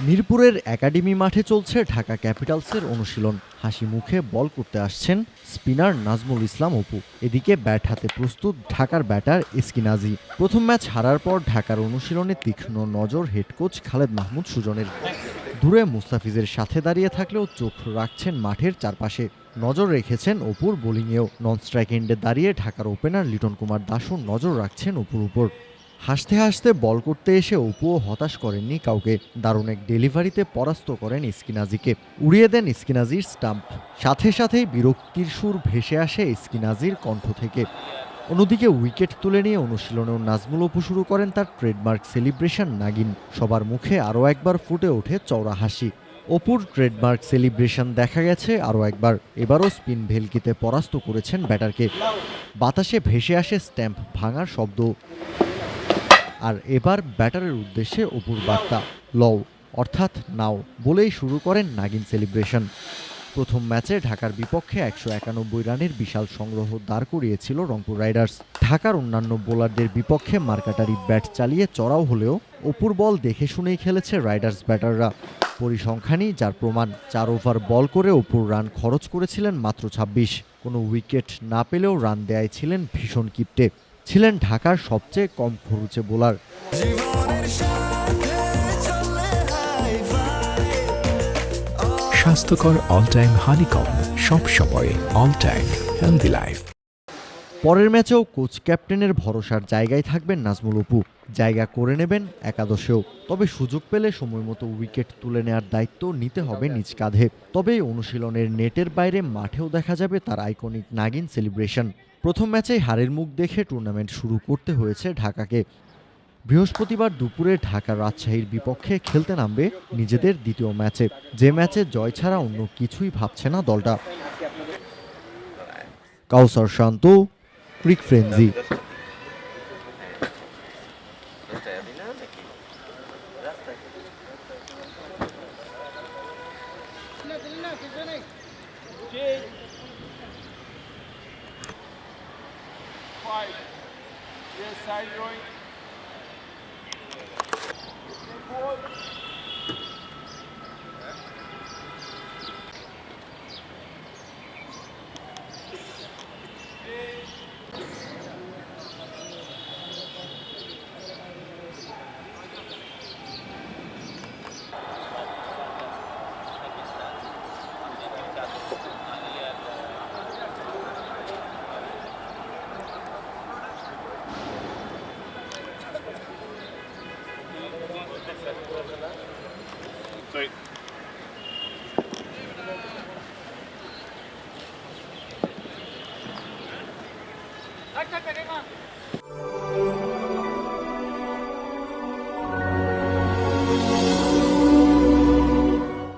মিরপুরের একাডেমি মাঠে চলছে ঢাকা ক্যাপিটালসের অনুশীলন। হাসি মুখে বল করতে আসছেন স্পিনার নাজমুল ইসলাম অপু। এদিকে ব্যাট হাতে প্রস্তুত ঢাকার ব্যাটার ইস্কিনাজি প্রথম ম্যাচ হারার পর ঢাকার অনুশীলনে তীক্ষ্ণ নজর হেড কোচ খালেদ মাহমুদ সুজনের। দূরে মুস্তাফিজের সাথে দাঁড়িয়ে থাকলেও চোখ রাখছেন মাঠের চারপাশে। নজর রেখেছেন অপুর বোলিংয়েও। নন স্ট্রাইক এন্ডে দাঁড়িয়ে ঢাকার ওপেনার লিটন কুমার দাসও নজর রাখছেন অপুর উপর। হাসতে হাসতে বল করতে এসে অপুও হতাশ করেননি কাউকে। দারুণ এক ডেলিভারিতে পরাস্ত করেন ইস্কিনাজিকে উড়িয়ে দেন ইস্কিনাজির স্টাম্প। সাথে সাথেই বিরক্তির সুর ভেসে আসে ইস্কিনাজির কণ্ঠ থেকে। অন্যদিকে উইকেট তুলে নিয়ে অনুশীলনেও নাজমুল অপু শুরু করেন তার ট্রেডমার্ক সেলিব্রেশন নাগিন। সবার মুখে আরও একবার ফুটে ওঠে চওড়া হাসি। অপুর ট্রেডমার্ক সেলিব্রেশন দেখা গেছে আরও একবার। এবারও স্পিন ভেলকিতে পরাস্ত করেছেন ব্যাটারকে। বাতাসে ভেসে আসে স্ট্যাম্প ভাঙার শব্দ। আর এবার ব্যাটারের উদ্দেশ্যে অপুর বার্তা, লও, অর্থাৎ নাও, বলেই শুরু করেন নাগিন সেলিব্রেশন। প্রথম ম্যাচে ঢাকার বিপক্ষে একশো একানব্বই রানের বিশাল সংগ্রহ দাঁড় করিয়েছিল রংপুর রাইডার্স। ঢাকার অন্যান্য বোলারদের বিপক্ষে মার্কাটারি ব্যাট চালিয়ে চড়াও হলেও অপুর বল দেখে শুনেই খেলেছে রাইডার্স ব্যাটাররা। পরিসংখ্যানই যার প্রমাণ, চার ওভার বল করে অপুর রান খরচ করেছিলেন মাত্র ছাব্বিশ। কোনো উইকেট না পেলেও রান দেয়ায় ছিলেন ভীষণ কিপ্টে। ছিলেন ঢাকার সবচেয়ে কম খরচে বোলার। স্বাস্থ্যকর অল টাইম হানিকম সব সময় অল টাইম হেলদি লাইফ পরের ম্যাচেও কোচ ক্যাপ্টেনের ভরসার জায়গায় থাকবেন নাজমুল অপু। জায়গা করে নেবেন একাদশেও। তবে সুযোগ পেলে সময় মতো উইকেট তুলে নেওয়ার দায়িত্ব নিতে হবে নিজ কাঁধে। তবে অনুশীলনের নেটের বাইরে মাঠেও দেখা যাবে তার আইকনিক নাগিন সেলিব্রেশন প্রথম ম্যাচেই হারের মুখ দেখে টুর্নামেন্ট শুরু করতে হয়েছে ঢাকাকে। বৃহস্পতিবার দুপুরে ঢাকা রাজশাহীর বিপক্ষে খেলতে নামবে নিজেদের দ্বিতীয় ম্যাচে। যে ম্যাচে জয় ছাড়া অন্য কিছুই ভাবছে না দলটা। Kawsar Shanto, Cric Frenzy Five. Yes, side rowing. Three. Ecco, teniamo.